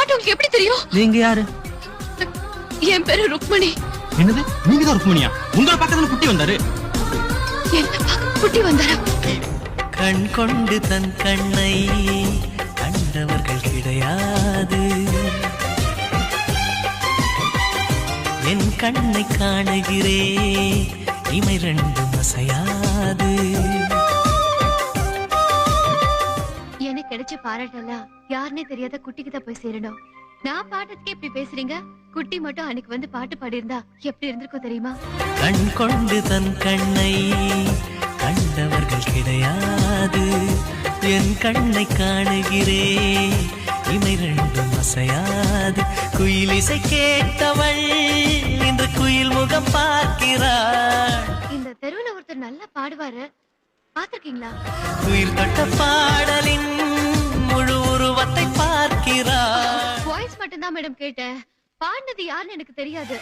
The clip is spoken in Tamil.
பாட்டு உங்களுக்கு எப்படி தெரியும்? நீங்க யாரு? என் பேரு ருக்மணி. என்னது? நீங்க தான் ருக்மணியா? உங்களை பக்கத்துல குட்டி வந்தாரு. என்ன பார்க்க குட்டி வந்தாரா? கண் கொண்டு தன் கண்ணை கண்டவர்கள் கிடையாது. என் கண்ணை காணுகிறே இமை ரெண்டும் அசையாது கிடைச்ச பாராட்டெல்லாம் யாருன்னே தெரியாத குட்டிக்கு தான் போய் சேரணும். நான் பாட்டத்துக்கே இப்படி பேசுறீங்க? குட்டி மட்டும் அன்னைக்கு வந்து பாட்டு பாடியிருந்தா எப்படி இருந்திருக்கும் தெரியுமா? கண் கொண்டு தன் கண்ணை கண்டவர்கள் கிடையாது. என் கண்ணை காணுகிறே இமை ரெண்டும் அசையாது. குயில் இசை கேட்டவள் இன்று குயில் முகம் பார்க்கிறாள். இந்த தெருவுல ஒருத்தர் நல்லா பாடுவாரு. பாத்திருக்கீங்களா உயிர் தொட்ட தான் மேடம் கேட்டேன். பாடினது யாருன்னு எனக்கு தெரியாது.